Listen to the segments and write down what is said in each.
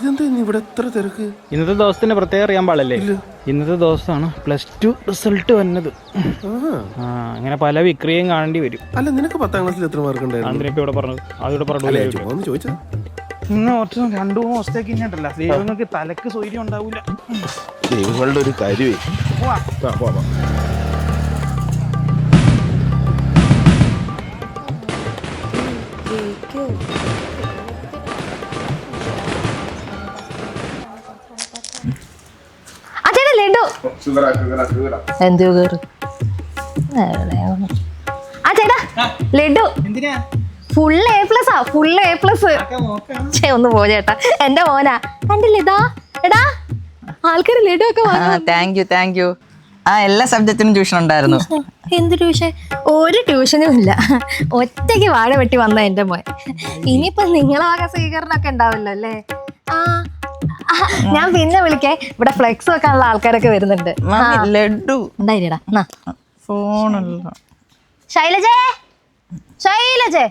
ഇതെന്താ ഇവിടെ എത്ര തിരക്ക്? ഇന്നത്തെ ദിവസത്തിന്റെ പ്രത്യേകം അറിയാൻ പാടില്ലേ? ഇന്നത്തെ ദിവസമാണ് പ്ലസ് ടു റിസൾട്ട് വന്നത്. ആ അങ്ങനെ പല വിക്രിയും കാണേണ്ടി വരും. അല്ല നിനക്ക് പത്താം ക്ലാസ്സിൽ എത്ര മാർക്ക് ഉണ്ടായിരുന്നു? ഇവിടെ പറഞ്ഞത്? അതിവിടെ പറഞ്ഞു ചോദിച്ചാ. ഇന്ന് കുറച്ച് രണ്ടു മൂന്ന് ദിവസത്തേക്ക് ഇങ്ങോട്ടല്ല ദൈവങ്ങൾക്ക് തലക്ക് സൗകര്യം ഉണ്ടാവില്ല ദൈവങ്ങളുടെ ഒരു കാര്യമേ പോവാ. എന്ത് കേറ്? ആ ചേട്ടാ ലഡു. എന്തിനാ? ഫുൾ എ പ്ലസ് ആ ഫുൾ എ പ്ലസ് ചേ ഒന്ന് പോ ചേട്ടാ. എന്റെ മോനാ. കണ്ടില്ല ഇതാ? എടാ ആൾക്കാർ ലഡു ഒക്കെ ആ താങ്ക് യു താങ്ക് യു ആ എല്ലാ സബ്ജക്റ്റിനും ട്യൂഷൻ ഉണ്ടായിരുന്നു. എന്ത് ട്യൂഷൻ ഒരു ട്യൂഷനും ഇല്ല. ഒറ്റയ്ക്ക് വാഴ വെട്ടി വന്ന എന്റെ മോൻ. ഇനിയിപ്പോ നിങ്ങളാകെ സ്വീകരണം സ്വീകരണമൊക്കെ ഉണ്ടാവില്ലോ അല്ലേ? ആ, ഞാൻ പിന്നെ വിളിക്കേ. ഇവിടെ ഫ്ലെക്സ് വെക്കാനുള്ള ആൾക്കാരൊക്കെ വരുന്നുണ്ട്. മമ്മി ലഡു. ഫോണല്ല ശൈലജേ! ശൈലജേ!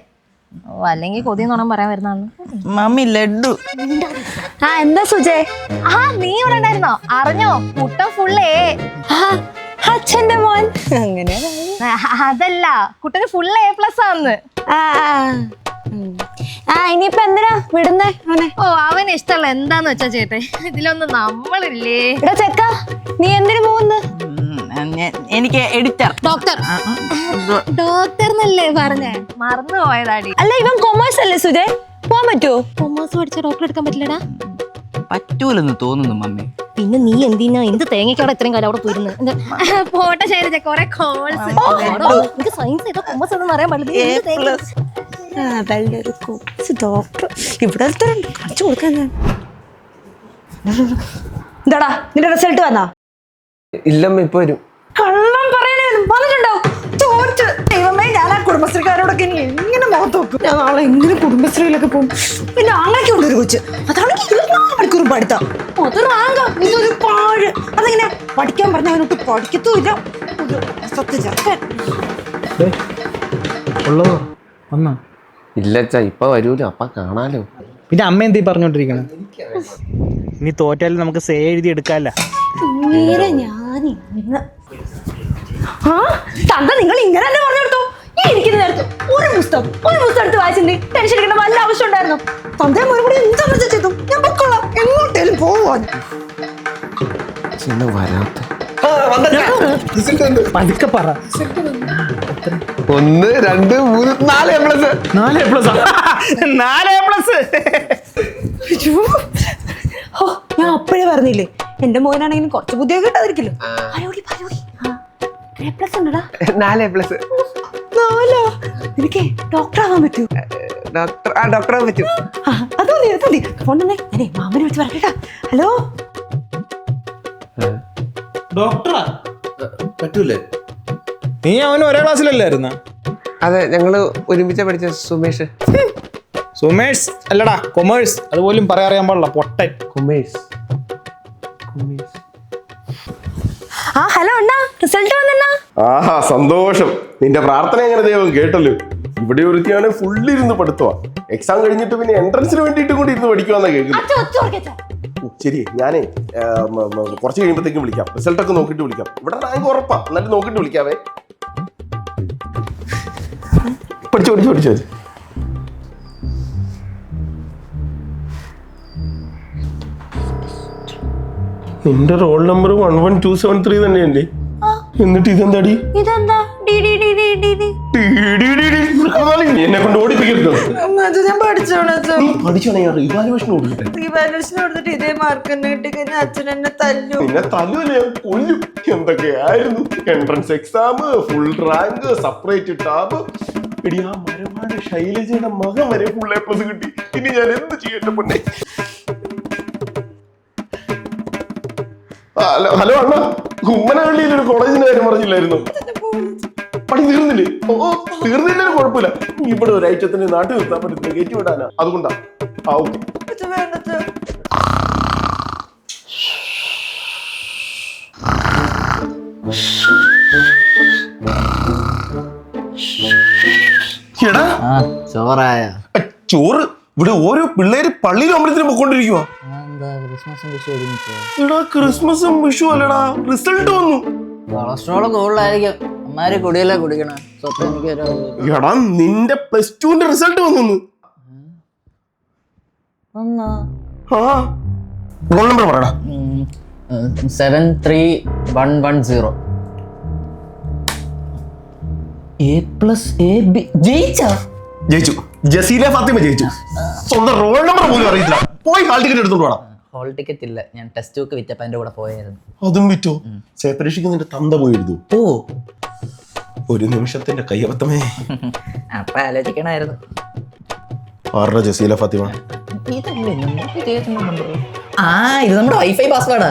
ഓ അല്ലെങ്കിൽ കൊതി നോണം പറയാൻ വരുന്നാണ് മമ്മി ലഡു. ആ എന്താ സുജേ? ആ നീ ഇവിടെ ഉണ്ടായിരുന്നോ? അറിഞ്ഞോ? മുട്ട ഫുള്ളേ അച്ഛന്റെ മോൻ. അങ്ങനെ അതല്ല. കുട്ടന് ഫുൾ എ പ്ലസ് ആന്ന്. ആ ഇനിയിപ്പോ എന്തിനാ വിടുന്നേ അവനെ? ഓ അവന് ഇഷ്ടമല്ല എന്താന്ന് വെച്ചാ ചേട്ടെ ഇതിലൊന്നും നമ്മളില്ലേ? ഇവിടെ ചെക്ക നീ എന്തിനു പോകുന്നു? എനിക്ക് എഡിറ്റർ ഡോക്ടർ ഡോക്ടർ എന്നല്ലേ പറഞ്ഞേ? മറന്നു പോയതാടി. അല്ല ഇവൻ കൊമേഴ്സ് അല്ലേ സുജയ് പോവാൻ പറ്റുമോ കൊമേഴ്സ് പഠിച്ച ഡോക്ടർ എടുക്കാൻ പറ്റില്ലടാ. പറ്റൂലെന്ന് തോന്നുന്നു മമ്മി. പിന്നെ നീ എന്തിനാ? എന്ത് തേങ്ങയ്ക്കവിടെ ഇത്രയും കാലം അവിടെ പോയിരുന്നു? പോട്ടെ ശൈലജ കൊറേ കോൾസ് എനിക്ക് സയൻസ് ഏതാ കൊമേഴ്സ് ഒന്നും അറിയാൻ പാടില്ല. എന്ത് തേങ്ങ- കൊച്ചു ഡോക്ടർ ഇവിടെ കാണിച്ചു കൊടുക്കാൻ എന്താടാ നിന്റെ റിസൾട്ട് വന്നാ? ഇല്ലമ്മ ഇപ്പൊ വരും. കള്ളം പറയാനേ വന്നിട്ടുണ്ടോ? തോറ്റ് ദൈവമേ ഞാൻ ആ കുടുംബശ്രീക്കാരോടൊക്കെ ഇനി എങ്ങനെ മുഖത്ത് നോക്കും? ഞാൻ നാളെ എങ്ങനെ കുടുംബശ്രീയിലൊക്കെ പോകും? പിന്നെ ആങ്ങളൊക്കെ ഉള്ളൊരു കൊച്ച്. അതാണെങ്കിൽ ഇരുപത്തിനാല് മണിക്കൂർ പഠിത്തം. അത് റാങ്ക ഇതൊരു പാഴ്. അതെങ്ങനെ? പഠിക്കാൻ പറഞ്ഞ അവനൊട്ട് പഠിക്കത്തുമില്ല. ഒരു സത്യ ചെറുക്കൻ ഉള്ളതോ? വന്നാ? ഇല്ലച്ചാ ഇപ്പൊ വരൂല അപ്പ കാണാലോ. പിന്നെ അമ്മ എന്തീ പറഞ്ഞോണ്ടിരിക്കണം? ഇനി തോറ്റാലും നമുക്ക് സേ എഴുതി എടുക്കാല്ല. നേരെ ഞാൻ ഇന്ന് ആ തന്ത നിങ്ങൾ ഇങ്ങനെ തന്നെ പറഞ്ഞു കൊടുത്തു ഈ ഇരിക്കുന്ന നേരത്ത് ഒരു പുസ്തകം ഒരു പുസ്തകം എടുത്ത് വായിച്ചിട്ടുണ്ട്. ടെൻഷൻ എടുക്കേണ്ട വല്ല ആവശ്യം ഉണ്ടായിരുന്നു. തന്തേ എന്താ ചെയ്തു? ഞാൻ പൊക്കോളാം. എങ്ങോട്ടേലും പോവാൻ വരാത്ത. പതുക്കെ പറ. ഒന്ന് രണ്ട് മൂന്ന് നാല് എ പ്ലസ്. നാല് എ പ്ലസ് നാല് എ പ്ലസ്. ഞാൻ അപ്പോഴേ പറഞ്ഞില്ലേ എന്റെ മോനാണെങ്കിലും കുറച്ച് ബുദ്ധിയൊക്കെ ഉണ്ടായിരിക്കില്ലോ പറയോടി പറയോടി പ്ലസ് ഉണ്ടടാ. നാല് പ്ലസ്. നാലോ? നിനക്കേ ഡോക്ടർ ആവാൻ പറ്റൂ. ഡോക്ടർ ആ ഡോക്ടറെ പറ്റും. ആ, അത് മതി അത് മതി ഫോൺ തന്നെ. ഞാനേ മാമനെ വിളിച്ച് പറയട്ടാ ഹലോ? ഡോക്ടറാ പറ്റൂലേ? നീ അവന് ഒരേ ക്ലാസ്സിലല്ലായിരുന്ന? അതെ ഞങ്ങൾ ഒരുമിച്ച് പഠിച്ച സുമേഷ്. സുമേഷ് അല്ലടാ കൊമേഴ്സ്. അതുപോലും പറയാറിയാൻ പാടില്ല പൊട്ടൻ. കൊമേഴ്സ്. ആ ഹലോ അണ്ണാ റിസൾട്ട് വന്നെണ്ണാ ആഹാ സന്തോഷം. നിന്റെ പ്രാർത്ഥന എങ്ങനെ ദൈവം കേട്ടല്ലോ? ഇവിടെ ഒരുത്തിയാണ് ഫുള്ള് ഇരുന്ന് പഠിത്തമാ എക്സാം കഴിഞ്ഞിട്ട് പിന്നെ എൻട്രൻസിന് വേണ്ടിയിട്ട് കൂടി ഇരുന്ന് പഠിക്കുവാന്നാ കേൾക്കുന്നത്. ശരി ഞാനേ ആ, മ, മ, കുറച്ച് കഴിയുമ്പോഴത്തേക്കും വിളിക്കാം. റിസൾട്ട് ഒക്കെ നോക്കിയിട്ട് വിളിക്കാം. ഇവിടെ റാങ്ക് ഉറപ്പാ. എന്നിട്ട് നോക്കിയിട്ട് വിളിക്കാവേ. ചോദിച്ചു പഠിച്ചു പഠിച്ചു. നിന്റെ roll number one one two seven three തന്നെയല്ലേ? എന്നിട്ട് ഇതെന്താടി? ഇതെന്താ? എന്നെ കൊണ്ട് ഓടിപ്പിക്കരുത്. ഞാൻ പഠിച്ചോളാം ഇവാലുവേഷൻ കൊടുത്തിട്ട്. ഇതേ മാർക്ക് തന്നെ കിട്ടി. കഴിഞ്ഞാൽ അച്ഛൻ എന്നെ തല്ലു. പിന്നെ തല്ലുവല്ലേ? കൊല്ലും. എന്തൊക്കെയായിരുന്നു? Entrance exam full rank separate tab എടി ആ മരമാണ് ശൈലജയുടെ മകൻ വരെ ഫുൾ എ കിട്ടി. ഇനി ഞാൻ എന്ത് ചെയ്യട്ടെ പൊന്നെ? ഹലോ ഹലോ അണ്ണ. ഉമ്മനഹള്ളിയിൽ ഒരു കോളേജിന്റെ കാര്യം പറഞ്ഞില്ലായിരുന്നു? പണി തീർന്നില്ലേ? ഓ തീർന്നില്ലേലും കുഴപ്പമില്ല. ഇവിടെ ഒരു ഐറ്റത്തിന് നാട്ടിൽ നിർത്താൻ പറ്റത്തില്ല. കയറ്റി വിടാനാ. അതുകൊണ്ടാ. ആ ഓക്കെ. ഇത് ആ ചോറായ ചോറ് ഇവിടെ ഓരോ പിള്ളേര് പള്ളിയിലും അമ്പലത്തിലും പൊക്കോണ്ടിരിക്കുവാ എടാ ക്രിസ്മസും വിഷു അല്ലടാ റിസൾട്ട് വന്നു കൊളസ്ട്രോൾ കൂടുതലായിരിക്കും അമ്മാര് കുടിയല്ലേ കുടിക്കണം സ്വപ്പം എനിക്ക് എടാ നിന്റെ പ്ലസ് ടുവിന്റെ റിസൾട്ട് വന്നു ആ റോൾ നമ്പർ പറയടാ seven three one one zero A plus A B ജയിച്ചോ? ജയിച്ചു. ജസീല ഫാത്തിമ ജയിച്ചു. സ്വന്തം റോൾ നമ്പർ പോലും അറിയില്ല. പോയി ഹാൾ ടിക്കറ്റ് എടുത്തോണ്ട് വേണം ഹോൾ ടിക്കറ്റ് ഇല്ല. ഞാൻ ടെസ്റ്റ് ബുക്ക് വിറ്റപ്പോ എന്റെ കൂടെ പോയായിരുന്നു. അതും വിറ്റോ. സേ നിന്റെ തന്ത പോയി എഴുതൂ. ഓ ഒരു നിമിഷത്തിന്റെ കയ്യബത്തമേ അപ്പൊ ആലോചിക്കണായിരുന്നു ആരുടെ ജസീല ഫാത്തിമ? ഇതല്ലേ number? ആ ഇത് നമ്മുടെ വൈഫൈ പാസ്വേഡാ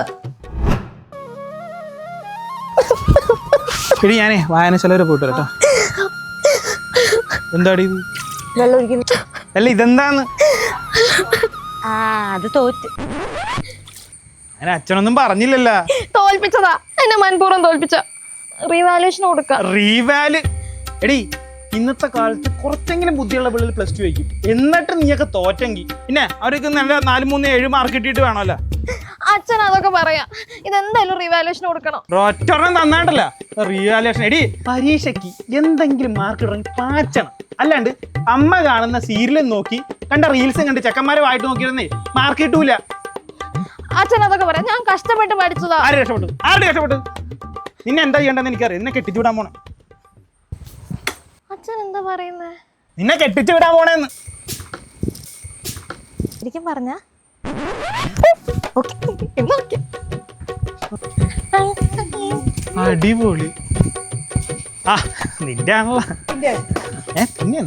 ഇനി ഞാനേ വായനശാല വരെ പോയിട്ട് കേട്ടോ. എന്താടി ഇത്? വെള്ളം ഒഴിക്കുന്നു അല്ല ഇതെന്താന്ന് ആ അത് തോറ്റ്. ഞാൻ അച്ഛനൊന്നും പറഞ്ഞില്ലല്ലോ. തോൽപ്പിച്ചതാ. എന്നെ മനഃപൂർവം തോൽപ്പിച്ച. റീവാലുവേഷൻ കൊടുക്ക. റീവാൽ എടി ഇന്നത്തെ കാലത്ത് കുറച്ചെങ്കിലും ബുദ്ധിയുള്ള പിള്ളേർ പ്ലസ് ടു വയ്ക്കും എന്നിട്ട് നീയൊക്കെ തോറ്റെങ്കിൽ പിന്നെ അവർക്ക് നല്ല നാല് മൂന്ന് ഏഴ് മാർക്ക് കിട്ടിയിട്ട് വേണമല്ലോ. അച്ഛൻ അതൊക്കെ പറയാം. ഇതെന്തായാലും റിവാലുവേഷൻ കൊടുക്കണം. ഒറ്റൊരെണ്ണം നന്നായിട്ടല്ല റിവാലുവേഷൻ എടി പരീക്ഷയ്ക്ക് എന്തെങ്കിലും മാർക്ക് ഇടണമെങ്കിൽ പാച്ചണം. അല്ലാണ്ട് അമ്മ കാണുന്ന സീരിയലും നോക്കി കണ്ട റീൽസും കണ്ട് ചെക്കന്മാരെ വായിട്ട് നോക്കിയിരുന്നേ മാർക്ക് കിട്ടൂല. അച്ഛൻ അതൊക്കെ പറയാം. ഞാൻ കഷ്ടപ്പെട്ട് പഠിച്ചതാ. ആര് രക്ഷപ്പെട്ടു? ആരുടെ രക്ഷപ്പെട്ടു? നിന്നെ എന്താ ചെയ്യേണ്ടതെന്ന് എനിക്കറിയാം. നിന്നെ കെട്ടിച്ചു വിടാൻ പോണേ. അച്ഛൻ എന്താ പറയുന്നേ? നിന്നെ കെട്ടിച്ചു വിടാൻ പോണേന്ന്. ശരിക്കും പറഞ്ഞ? അടിപൊളി. ആ നിന്റെ ആണല്ലോ. ഏ പിന്നെ